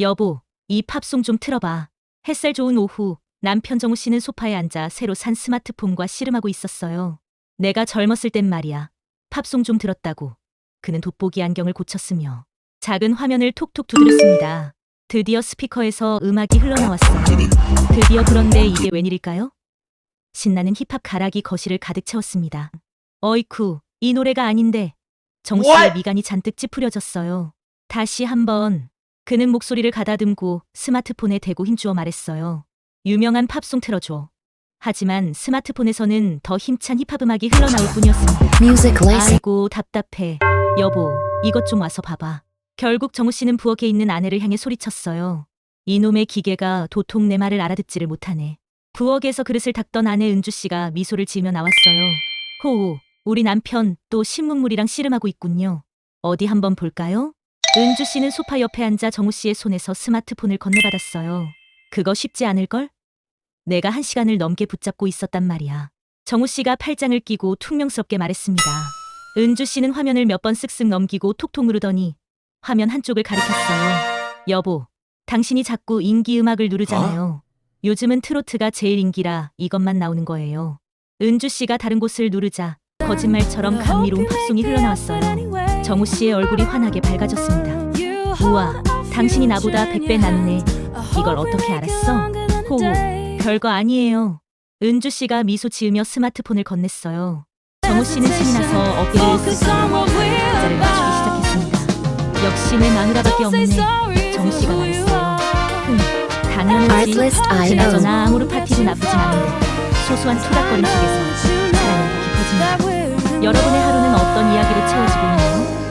여보, 이 팝송 좀 틀어봐. 햇살 좋은 오후, 남편 정우 씨는 소파에 앉아 새로 산 스마트폰과 씨름하고 있었어요. 내가 젊었을 땐 말이야. 팝송 좀 들었다고. 그는 돋보기 안경을 고쳤으며 작은 화면을 톡톡 두드렸습니다. 드디어 스피커에서 음악이 흘러나왔어요. 드디어 그런데 이게 웬일일까요? 신나는 힙합 가락이 거실을 가득 채웠습니다. 어이쿠, 이 노래가 아닌데. 정 씨의? 미간이 잔뜩 찌푸려졌어요. 다시 한번. 그는 목소리를 가다듬고 스마트폰에 대고 힘주어 말했어요. 유명한 팝송 틀어줘. 하지만 스마트폰에서는 더 힘찬 힙합 음악이 흘러나올 뿐이었습니다. Music. 아이고 답답해. 여보, 이것 좀 와서 봐봐. 결국 정우 씨는 부엌에 있는 아내를 향해 소리쳤어요. 이놈의 기계가 도통 내 말을 알아듣지를 못하네. 부엌에서 그릇을 닦던 아내 은주 씨가 미소를 지으며 나왔어요. 호우, 우리 남편 또 신문물이랑 씨름하고 있군요. 어디 한번 볼까요? 은주 씨는 소파 옆에 앉아 정우 씨의 손에서 스마트폰을 건네받았어요. 그거 쉽지 않을걸? 내가 한 시간을 넘게 붙잡고 있었단 말이야. 정우 씨가 팔짱을 끼고 퉁명스럽게 말했습니다. 은주 씨는 화면을 몇 번 쓱쓱 넘기고 톡톡 누르더니 화면 한쪽을 가리켰어요. 여보, 당신이 자꾸 인기 음악을 누르잖아요. 요즘은 트로트가 제일 인기라 이것만 나오는 거예요. 은주 씨가 다른 곳을 누르자 거짓말처럼 감미로운 팝송이 흘러나왔어요. 정우 씨의 얼굴이 환하게 밝아졌습니다. 우와, 당신이 나보다 100배 낫네. 이걸 어떻게 알았어? 호우, 별거 아니에요. 은주 씨가 미소 지으며 스마트폰을 건넸어요. 정우 씨는 신이 나서 어깨를 으쓱하며 박자를 맞추기 시작했습니다. 역시 내 마누라밖에 없네. 정우 씨가 말했어요. 흠, 당연하지. Artlist I.O. 그나저나 아무로 파티도 나쁘진 않은데 소소한 투닥거림 속에서 사랑은 더 깊어진다. 여러분의 하루는 어떤 이야기로 채워지고 있나요?